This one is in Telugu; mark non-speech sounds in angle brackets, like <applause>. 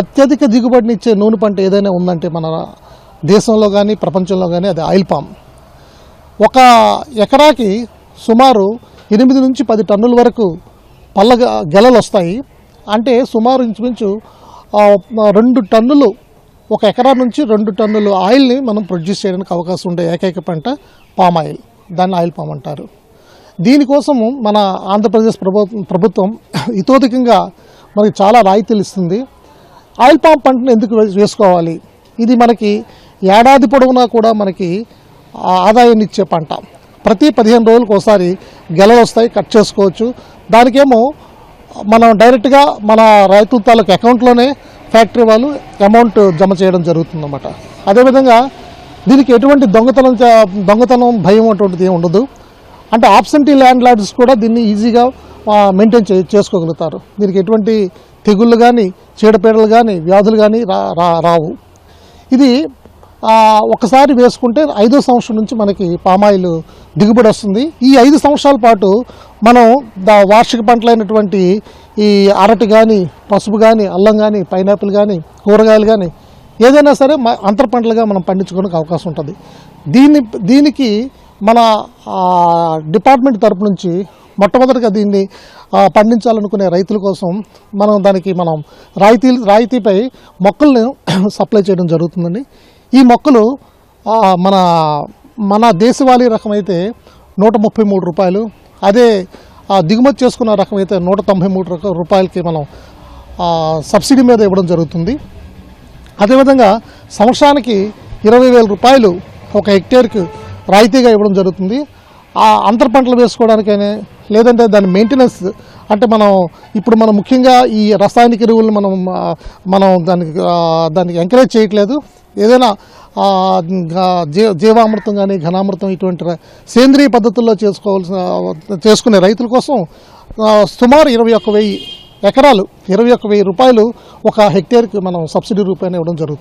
అత్యధిక దిగుబడినిచ్చే నూనె పంట ఏదైనా ఉందంటే మన దేశంలో కానీ ప్రపంచంలో కానీ అది ఆయిల్ పామ్. ఒక ఎకరాకి సుమారు ఎనిమిది నుంచి పది టన్నుల వరకు పళ్ళ గెలలు వస్తాయి అంటే సుమారు ఇంచుమించు రెండు టన్నులు ఒక ఎకరా నుంచి రెండు టన్నులు ఆయిల్ని మనం ప్రొడ్యూస్ చేయడానికి అవకాశం ఉండే ఏకైక పంట పామ్ ఆయిల్. దాన్ని ఆయిల్ పామ్ అంటారు. దీనికోసం మన ఆంధ్రప్రదేశ్ ప్రభుత్వం ప్రభుత్వం ఇతోధికంగా మనకి చాలా రాయితీలు ఇస్తుంది. ఆయిల్ పామ్ పంటను ఎందుకు వేసుకోవాలి? ఇది మనకి ఏడాది పొడవునా కూడా మనకి ఆ ఆదాయాన్ని ఇచ్చే పంట. ప్రతి పదిహేను రోజులకు ఒకసారి గెలలు వస్తాయి కట్ చేసుకోవచ్చు. దానికేమో మనం డైరెక్ట్గా మన రైతు తాలూకు అకౌంట్లోనే ఫ్యాక్టరీ వాళ్ళు అమౌంట్ జమ చేయడం జరుగుతుందన్నమాట. అదేవిధంగా దీనికి ఎటువంటి దొంగతనం దొంగతనం భయం అటువంటిది ఏమి ఉండదు. అంటే ఆబ్సెంటీ ల్యాండ్ లార్డ్స్ కూడా దీన్ని ఈజీగా మెయింటైన్ చే చేసుకోగలుగుతారు. దీనికి ఎటువంటి తెగుళ్ళు కానీ చీడపీడలు కానీ వ్యాధులు కానీ రా రా- రావు. ఇది ఒకసారి వేసుకుంటే ఐదో సంవత్సరం నుంచి మనకి పామాయిల్ దిగుబడి వస్తుంది. ఈ ఐదు సంవత్సరాల పాటు మనం దా వార్షిక పంటలైనటువంటి ఈ అరటి కానీ పసుపు కానీ అల్లం కానీ పైనాపిల్ కానీ కూరగాయలు కానీ ఏదైనా సరే మ- అంతర పంటలుగా మనం పండించుకోవడానికి అవకాశం ఉంటుంది. దీన్ని దీనికి మన డిపార్ట్మెంట్ తరపు నుంచి మొట్టమొదటిగా దీన్ని పండించాలనుకునే రైతుల కోసం మనం దానికి మనం రాయితీ రాయితీపై మొక్కలను <clears throat> సప్లై చేయడం జరుగుతుందండి. ఈ మొక్కలు మన మన దేశవాళీ రకం అయితే నూట ముప్పై మూడు రూపాయలు అదే దిగుమతి చేసుకున్న రకం అయితే నూట తొంభై మూడు రూపాయలకి మనం సబ్సిడీ మీద ఇవ్వడం జరుగుతుంది. అదేవిధంగా సంవత్సరానికి ఇరవై వేల రూపాయలు ఒక హెక్టేర్కి రాయితీగా ఇవ్వడం జరుగుతుంది. ఆ అంతర పంటలు వేసుకోవడానికైనా లేదంటే దాని మెయింటెనెన్స్ అంటే మనం ఇప్పుడు మనం ముఖ్యంగా ఈ రసాయనిక ఎరువులను మనం మనం దానికి దానికి ఎంకరేజ్ చేయట్లేదు. ఏదైనా జీ జీవామృతం కానీ ఘనామృతం ఇటువంటి సేంద్రియ పద్ధతుల్లో చేసుకోవాల్సిన చేసుకునే రైతుల కోసం సుమారు ఇరవై ఒక్క వెయ్యి ఎకరాలు ఇరవై ఒక్క వెయ్యి రూపాయలు ఒక హెక్టేర్కి మనం సబ్సిడీ రూపాయన ఇవ్వడం జరుగుతుంది.